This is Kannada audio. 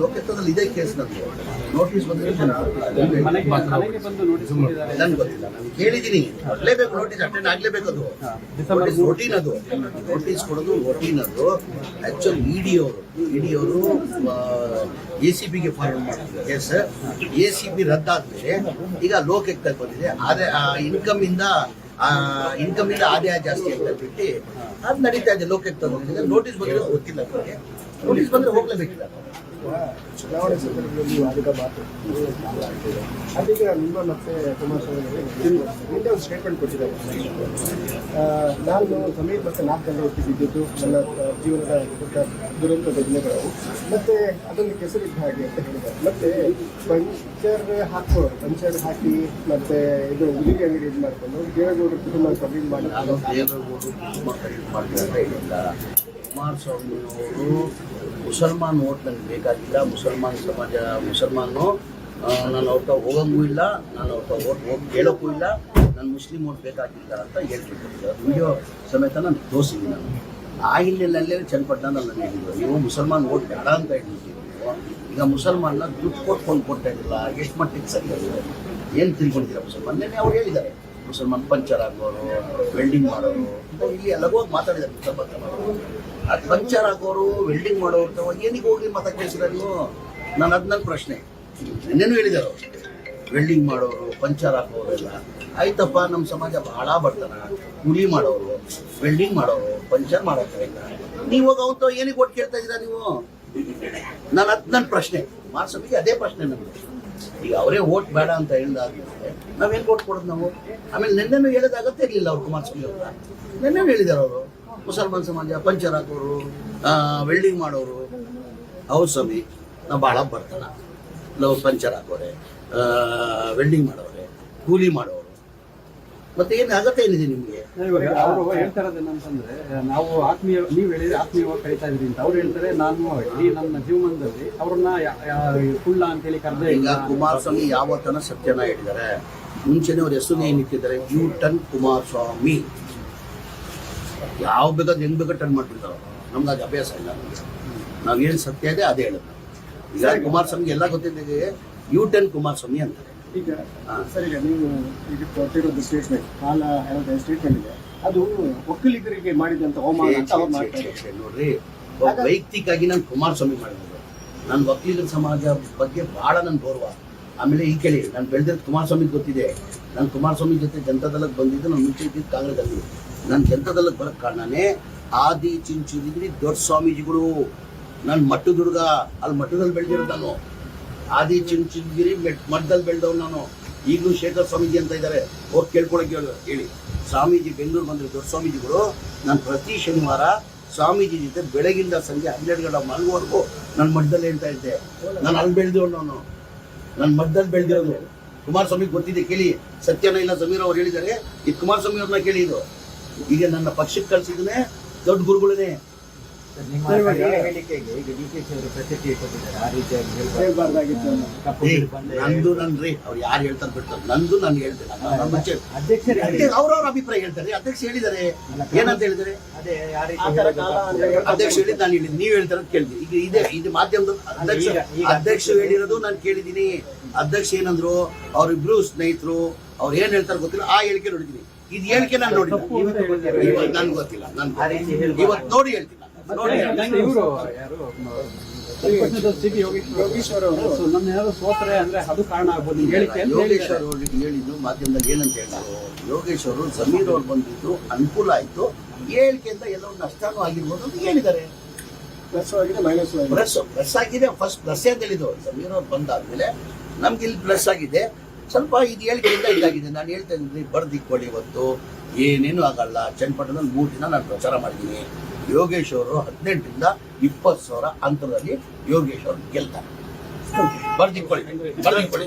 ಲೋಕಾಯುಕ್ತದಲ್ಲಿ ಇದೇ ಕೇಸ್ ನೋಟೀಸ್ ನೋಟಿಸ್ ನನ್ಗೆ ಗೊತ್ತಿಲ್ಲ ನಾನು ಕೊಡ್ಲೇಬೇಕು ನೋಟಿಸ್ ಅಟೆಂಡ್ ಆಗ್ಲೇಬೇಕು ಅದು ನೋಟಿಸ್ ರೊಟೀನ್ ಅದು ನೋಟಿಸ್ ಕೊಡೋದು ರೊಟೀನ್ ಅದು ಆಕ್ಚುಲ್ ಇಡಿ ಅವರು ಇಡಿ ಅವರು ಎ ಸಿ ಬಿಗೆ ಫಾರ್ವರ್ಡ್ ಮಾಡ್ತಾರೆ ಕೇಸ್ ಎ ಸಿ ಬಿ ರದ್ದಾದ್ಮೇಲೆ ಈಗ ಲೋಕಾಯುಕ್ತಕ್ಕೆ ಬಂದಿದೆ ಆದ್ರೆ ಇನ್ಕಮ್ ಇಂದ ಇನ್ಕಮ್ ಇಂದ ಆದಾಯ ಜಾಸ್ತಿ ಅಂತ ಬಿಟ್ಟು ಅದು ನಡೀತಾ ಇದೆ. ಲೋಕಕ್ಕೆ ಲೋಕಾಯುಕ್ತದಲ್ಲಿ ನೋಟಿಸ್ ಬಂದ್ರೆ ಗೊತ್ತಿಲ್ಲ ನನಗೆ ನೋಟಿಸ್ ಬಂದ್ರೆ ಹೋಗ್ಲೇಬೇಕಿಲ್ಲ. ಚುನಾವಣೆ ಸಂದರ್ಭದಲ್ಲಿ ವಾದಿಕ ಮಾತು ಅದೀಗ ನಿಮ್ಮ ಮತ್ತೆ ಕುಮಾರಸ್ವಾಮಿ ನಿನ್ನೆ ಒಂದು ಸ್ಟೇಟ್ಮೆಂಟ್ ಕೊಟ್ಟಿದ್ದಾರೆ ನಾನು ಸಮೀಪ ಮತ್ತೆ ನಾಲ್ಕು ಗಂಟೆ ಹುಟ್ಟಿದ್ದು ನನ್ನ ಜೀವನದ ದೊಡ್ಡ ದುರಂತದ ದಿನಗಳು ಮತ್ತೆ ಅದೊಂದು ಕೆಸರಿದ್ದ ಹಾಗೆ ಅಂತ ಹೇಳಿದ್ದಾರೆ ಮತ್ತೆ ಪಂಚರ್ ಹಾಕೋರು ಪಂಚರ್ ಹಾಕಿ ಮತ್ತೆ ಇದು ಗುಲಿಗೆ ಅಂಗಡಿ ಇದು ಮಾಡ್ಕೊಂಡು ದೇವೇಗೌಡರ ಕುಟುಂಬ ಕಬ್ಬಿಂಗ್ ಮಾಡಿ ನಾನು ದೇವೇಗೌಡರು ಖರೀದಿ ಮಾಡ್ತಾರೆ ಇಲ್ಲ ಕುಮಾರಸ್ವಾಮಿ ಅವರು ಮುಸಲ್ಮಾನ್ ಓಟ್ ನನಗೆ ಬೇಕಾಗಿಲ್ಲ, ಮುಸಲ್ಮಾನ್ ಸಮಾಜ ಮುಸಲ್ಮಾನು ನಾನು ಅವ್ರ ಹೋಗಂಗೂ ಇಲ್ಲ ನಾನು ಅವ್ರ ಓಟ್ ಹೋಗಿ ಕೇಳೋಕ್ಕೂ ಇಲ್ಲ, ನಾನು ಮುಸ್ಲಿಂ ಓಟ್ ಬೇಕಾಗಿಲ್ಲ ಅಂತ ಹೇಳ್ತಿದ್ದೆ ವಿಡಿಯೋ ಸಮೇತ ನಾನು ತೋರಿಸಿದ್ದೀನಿ ನಾನು. ಆ ಹಿನ್ನೆಲೆಯಲ್ಲೇ ಚನ್ನಪಟ್ಟಣ ನಾನು ಹೇಳಿದ್ರು, ನೀವು ಮುಸಲ್ಮಾನ್ ಓಟ್ ಬೇಡ ಅಂತ ಹೇಳಿದ್ದೀವಿ ನೀವು ಈಗ ಮುಸಲ್ಮಾನ್ನ ದುಡ್ಡು ಕೊಟ್ಕೊಂಡು ಕೊಡ್ತಾ ಇರಲಿಲ್ಲ ಎಷ್ಟು ಮಟ್ಟಿಗೆ ಸರಿ ಏನು ತಿಳ್ಕೊಂಡಿದ್ದೀರಾ ಮುಸಲ್ಮಾನ್? ನೆನೆ ಅವ್ರು ಹೇಳಿದ್ದಾರೆ, ಮುಸಲ್ಮಾನ್ ಪಂಚರ್ ಆಗೋರು ವೆಲ್ಡಿಂಗ್ ಮಾಡೋರು ಇಲ್ಲಿ ಎಲ್ಲಗೋಗಿ ಮಾತಾಡಿದ್ದಾರೆ ಮುಸಲ್ಮಾನ್ ಪಂಚರ್ ಹಾಕೋರು ವೆಲ್ಡಿಂಗ್ ಮಾಡೋರು ಏನಿಗೆ ಹೋಗಿ ಮತ ಕೇಳಿಸಿದ ನೀವು ನಾನು ಅದ್ನಲ್ಲಿ ಪ್ರಶ್ನೆ. ನಿನ್ನೆನೂ ಹೇಳಿದರು ವೆಲ್ಡಿಂಗ್ ಮಾಡೋರು ಪಂಚರ್ ಹಾಕೋರೆಲ್ಲ ಆಯ್ತಪ್ಪ ನಮ್ಮ ಸಮಾಜ ಬಹಳ ಬರ್ತಾನ ಕೂಲಿ ಮಾಡೋರು ವೆಲ್ಡಿಂಗ್ ಮಾಡೋರು ಪಂಚರ್ ಮಾಡೋ ನೀವು ಹೋಗಿ ಅವತ್ತು ಏನಿಗೆ ಕೇಳ್ತಾ ಇದ್ದೀರಾ ನೀವು? ನಾನು ಅದು ಪ್ರಶ್ನೆ. ಮಾರ್ಸಮಿಗೆ ಅದೇ ಪ್ರಶ್ನೆ ನಮಗೆ ಈಗ ಅವರೇ ಓಟ್ ಬೇಡ ಅಂತ ಹೇಳಿದಾದ್ಮೇಲೆ ನಾವೇನು ಓಟ್ ಕೊಡೋದು ನಾವು? ಆಮೇಲೆ ನಿನ್ನೆನೂ ಹೇಳಿದಾಗ ಅಗತ್ಯ ಇರಲಿಲ್ಲ ಅವ್ರು ಕುಮಾರಸ್ವಾಮಿ ಅವ್ರ ನಿನ್ನೆನೂ ಹೇಳಿದಾರೆ ಅವರು. ಮುಸಲ್ಮಾನ್ ಸಮಾಜ ಪಂಚರ್ ಹಾಕೋರು ವೆಲ್ಡಿಂಗ್ ಮಾಡೋರು. ಹೌದು ಸ್ವಾಮಿ ನಾವು ಭಾಳ ಬರ್ತಾನ ನಾವು ಪಂಚರ್ ಹಾಕೋರೆ ವೆಲ್ಡಿಂಗ್ ಮಾಡೋರೆ ಕೂಲಿ ಮಾಡೋರು. ಮತ್ತೆ ಏನು ಅಗತ್ಯ ಏನಿದೆ ನಿಮಗೆ? ಇವಾಗ ಅವರು ಹೇಳ್ತಾ ಇರೋದು ಏನಂತಂದ್ರೆ ನಾವು ಆತ್ಮೀಯ ನೀವು ಹೇಳಿದ್ರೆ ಆತ್ಮೀಯವಾಗಿ ಕರಿತಾ ಇದ್ರಿ ಅಂತ. ಅವ್ರು ಹೇಳ್ತಾರೆ ನಾನು ಇಡೀ ನನ್ನ ಜೀವನದಲ್ಲಿ ಅವ್ರನ್ನ ಕುಳ್ಳ ಅಂತೇಳಿ ಕರೆದೇ ಈಗ ಕುಮಾರಸ್ವಾಮಿ ಯಾವತ್ತನ ಸತ್ಯನ ಹೇಳಿದ್ದಾರೆ? ಮುಂಚೆನೆ ಅವ್ರ ಹೆಸರು ಏನು ಇಟ್ಟಿದ್ದಾರೆ? ಯು ಟನ್ ಕುಮಾರಸ್ವಾಮಿ ಯಾವ ಬೇಕಾದ್ರೆ ಹೆಂಗ್ ಬೇಕಾದ್ರೆ ಟರ್ನ್ ಮಾಡ್ಬಿಡ್ತಾರ. ನಮ್ಗೆ ಅದು ಅಭ್ಯಾಸ ಇಲ್ಲ. ನಮ್ಗೆ ನಾವೇನು ಸತ್ಯ ಇದೆ ಅದೇ ಹೇಳೋದು. ಈಗ ಕುಮಾರಸ್ವಾಮಿಗೆ ಎಲ್ಲ ಗೊತ್ತಿದೆ ಯು ಟೆನ್ ಕುಮಾರಸ್ವಾಮಿ ಅಂತಾರೆ. ಈಗ ಸರ್ ಈಗ ನೀವು ಈಗ ಕೊಟ್ಟಿರೋದು ಸ್ಟೇಟ್ಮೆಂಟ್ ಕಾಲ ಹೇಳೋದು ಸ್ಟೇಟ್ಮೆಂಟ್ ಇದೆ. ಅದು ಒಕ್ಕಲಿಗರಿಗೆ ಮಾಡಿದಂತ ಅವಮಾನ ಅಂತ ಅವ್ರು ನೋಡ್ರಿ ವೈಯಕ್ತಿಕಾಗಿ ನಾನು ಕುಮಾರಸ್ವಾಮಿ ಮಾಡಿದ್ರು ನನ್ನ ಒಕ್ಕಲಿಗರ ಸಮಾಜ ಬಗ್ಗೆ ಬಹಳ ನನ್ ಗೌರವ. ಆಮೇಲೆ ಈ ಕೇಳಿ ನಾನು ಬೆಳೆದಿರೋದು ಕುಮಾರಸ್ವಾಮಿ ಗೊತ್ತಿದೆ. ನಾನು ಕುಮಾರಸ್ವಾಮಿ ಜೊತೆ ಜನತಾದಳಕ್ಕೆ ಬಂದಿದ್ದು ನಾನು ಮುಂಚೆ ಇದ್ದಿದ್ದು ಕಾಂಗ್ರೆಸ್ಸಲ್ಲಿ. ನಾನು ಜನತಾದಳಕ್ಕೆ ಬರೋಕ್ಕೆ ಕಾರಣನೇ ಆದಿ ಚಿಂಚುದಿಗ್ರಿ ದೊಡ್ಡ ಸ್ವಾಮೀಜಿಗಳು. ನನ್ನ ಮಟ್ಟದುರ್ಗ ಅಲ್ಲಿ ಮಠದಲ್ಲಿ ಬೆಳೆದಿರೋದು ನಾನು. ಆದಿ ಚಿಂಚುಗಿರಿ ಮಠದಲ್ಲಿ ಬೆಳೆದವ್ ನಾನು. ಈಗಲೂ ಶೇಖರ್ ಸ್ವಾಮೀಜಿ ಅಂತ ಇದ್ದಾರೆ ಹೋಗಿ ಕೇಳ್ಕೊಳಕ್ಕೆ ಹೇಳಿ ಸ್ವಾಮೀಜಿ ಬೆಂಗಳೂರು ಬಂದ್ರೆ ದೊಡ್ಡ ಸ್ವಾಮೀಜಿಗಳು, ನಾನು ಪ್ರತಿ ಶನಿವಾರ ಸ್ವಾಮೀಜಿ ಜೊತೆ ಬೆಳಗಿಂದ ಸಂಜೆ ಹನ್ನೆರಡು ಗಂಟೆ ಮಲಗುವವರೆಗೂ ನನ್ನ ಮಠದಲ್ಲಿ ಹೇಳ್ತಾ ಇದ್ದೆ. ನಾನು ಅಲ್ಲಿ ಬೆಳೆದವನು ನಾನು. ನನ್ನ ಮಠದಲ್ಲಿ ಬೆಳೆದಿರೋದು. ಕುಮಾರಸ್ವಾಮಿ ಗೊತ್ತಿದೆ, ಕೇಳಿ. ಸತ್ಯನ ಇಲ್ಲ ಸಮೀರ್ ಅವ್ರು ಹೇಳಿದ್ದಾರೆ. ಈ ಕುಮಾರಸ್ವಾಮಿ ಅವ್ರನ್ನ ಕೇಳಿ ಇದು. ಈಗ ನನ್ನ ಪಕ್ಷಕ್ಕೆ ಕಳ್ಸಿದ್ರೆ ದೊಡ್ಡ ಗುರುಗಳೇ ನಂದು ನನ್ರಿ. ಅವ್ರು ಯಾರು ಹೇಳ್ತಾರೆ ಬಿಡ್ತಾರೆ. ನಂದು ನಾನು ಹೇಳ್ತೇನೆ. ಅವ್ರವ್ರ ಅಭಿಪ್ರಾಯ ಹೇಳ್ತಾರೆ. ಅಧ್ಯಕ್ಷ ಹೇಳಿದ್ದಾರೆ. ಏನಂತ ಹೇಳಿದರೆ. ಅಧ್ಯಕ್ಷ ಹೇಳಿದ್ ನಾನು ಹೇಳಿದ್ ನೀವ್ ಹೇಳ್ತಾರ ಅಂತ ಕೇಳಿದ್ವಿ ಈಗ ಇದೆ ಇದು ಮಾಧ್ಯಮದ ಅಧ್ಯಕ್ಷ ಅಧ್ಯಕ್ಷ ಹೇಳಿರೋದು ನಾನು ಕೇಳಿದೀನಿ ಅಧ್ಯಕ್ಷ ಏನಂದ್ರು ಅವ್ರಿಬ್ರು ಸ್ನೇಹಿತರು ಅವ್ರು ಏನ್ ಹೇಳ್ತಾರೆ ಗೊತ್ತಿಲ್ಲ. ಆ ಹೇಳಿಕೆ ನೋಡಿದ್ದೀನಿ. ಇದು ಹೇಳಿಕೆ ನಾನು ನೋಡಿಲ್ಲ. ಇವತ್ತು ನನ್ಗೆ ಗೊತ್ತಿಲ್ಲ. ನನ್ಗೆ ಇವತ್ತು ನೋಡಿ ಹೇಳ್ತೀನಿ ನೋಡಿ ಇವರು ಯಾರು? ಸಿ ಯೋಗೇಶ್ವರ ಅವರು. ಅವ್ರಿಗೆ ಹೇಳಿದ್ದು ಮಾಧ್ಯಮದಲ್ಲಿ ಏನಂತ ಹೇಳಿದ್ರು ಯೋಗೇಶ್ವರು ಸಮೀರ್ ಅವ್ರು ಬಂದಿದ್ದು ಅನುಕೂಲ ಆಯ್ತು. ಹೇಳಿಕೆಯಿಂದ ಒಂದು ನಷ್ಟನೂ ಆಗಿರ್ಬೋದು ಅಂತ ಹೇಳಿದ್ದಾರೆ. ಪ್ಲಸ್ ಆಗಿದೆ ಮೈನಸ್ ಆಗಿದೆ. ಪ್ಲಸ್ ಪ್ಲಸ್ ಆಗಿದೆ. ಫಸ್ಟ್ ಪ್ಲಸ್ ಅಂತ ಹೇಳಿದ್ರು ಸಮೀರ್ ಅವ್ರು ಬಂದಾದ್ಮೇಲೆ ನಮ್ಗೆ ಇಲ್ಲಿ ಪ್ಲಸ್ ಆಗಿದೆ. ಸ್ವಲ್ಪ ಇದು ಹೇಳಿಕೆಯಿಂದ ಇದಾಗಿದೆ. ನಾನು ಹೇಳ್ತಾ ಇದ್ದೀನಿ ಬರ್ದಿಕ್ಕೊಳ್ಳಿ ಇವತ್ತು. ಏನೇನು ಆಗಲ್ಲ. ಚನ್ನಪಟ್ಟಣದಲ್ಲಿ ಮೂರು ದಿನ ನಾನು ಪ್ರಚಾರ ಮಾಡಿದ್ದೀನಿ. ಯೋಗೇಶ್ ಅವರು ಹದಿನೆಂಟರಿಂದ ಇಪ್ಪತ್ತು ಸಾವಿರ ಅಂತರದಲ್ಲಿ ಯೋಗೇಶ್ ಅವರು ಗೆಲ್ತಾರೆ. ಬರ್ದಿಕ್ಕೊಳ್ಳಿ ಬರ್ದಿಕ್ಕೊಳ್ಳಿ